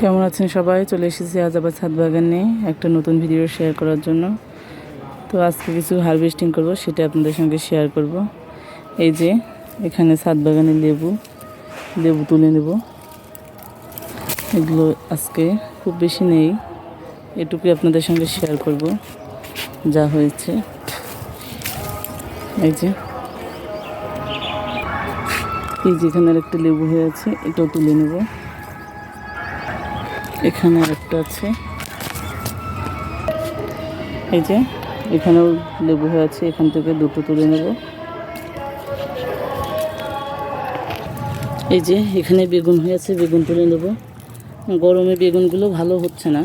কেমন আছেন সবাই? চলে এসেছি আজ আবার ছাদ বাগানে একটা নতুন ভিডিও শেয়ার করার জন্য। তো আজকে কিছু হারভেস্টিং করব, সেটা আপনাদের সঙ্গে শেয়ার করব। এই যে, এখানে ছাদ বাগানে লেবু লেবু তুলে নেব। এগুলো আজকে খুব বেশি নেই, এটুকুই আপনাদের সঙ্গে শেয়ার করব, যা হয়েছে। এই যে এই যে এখানে একটা লেবু হয়ে আছে, এটাও তুলে নেব। এখানে আরেকটা আছে। এই যে, এখানেও লেবু হয়ে আছে, এখান থেকে দুটো তুলে নেব। এই যে, এখানে বেগুন হয়ে আছে, বেগুন তুলে নেব। গরমে বেগুনগুলো ভালো হচ্ছে না।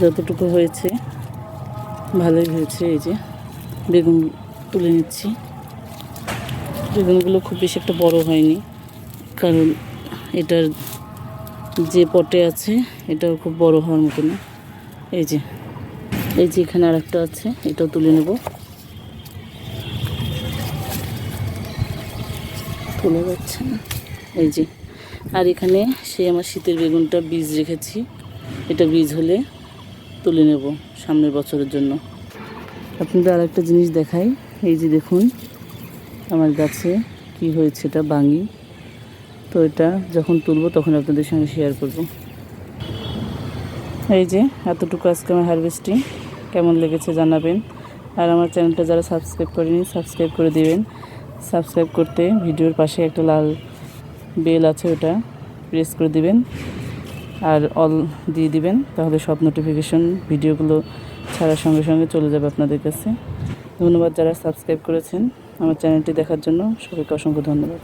যতটুকু হয়েছে, ভালোই হয়েছে, এই যে, বেগুন তুলে নিচ্ছি। বেগুনগুলো খুব বেশি একটা বড় হয়নি, কারণ এটার যে পটে আছে, এটাও খুব বড় হওয়ার মতো না। এই যে এই যে এখানে আর একটা আছে, এটাও তুলে নেব। তুলে যাচ্ছে না। এই যে, আর এখানে সেই আমার শীতের বেগুনটা বীজ রেখেছি। এটা বীজ হলে তুলে নেব সামনের বছরের জন্য। আপনাদের আর একটা জিনিস দেখাই। এই যে দেখুন, আমার গাছে কি হয়েছে এটা বাঙি তো এটা যখন তুলবো তখন আপনাদের সঙ্গে শেয়ার করব। এই যে, এতটুকু আজকে আমার হারভেস্টিং কেমন লেগেছে জানাবেন। আর আমার চ্যানেলটা যারা সাবস্ক্রাইব করেনি সাবস্ক্রাইব করে দিবেন। সাবস্ক্রাইব করতে ভিডিওর পাশে একটা লাল বেল আছে, ওটা প্রেস করে দিবেন। আর অল দিয়ে দিবেন, তাহলে সব নোটিফিকেশন ভিডিওগুলো ছাড়ার সঙ্গে সঙ্গে চলে যাবে আপনাদের কাছে। ধন্যবাদ যারা সাবস্ক্রাইব করেছেন আমার চ্যানেলটি দেখার জন্য। সবাইকে অসংখ্য ধন্যবাদ।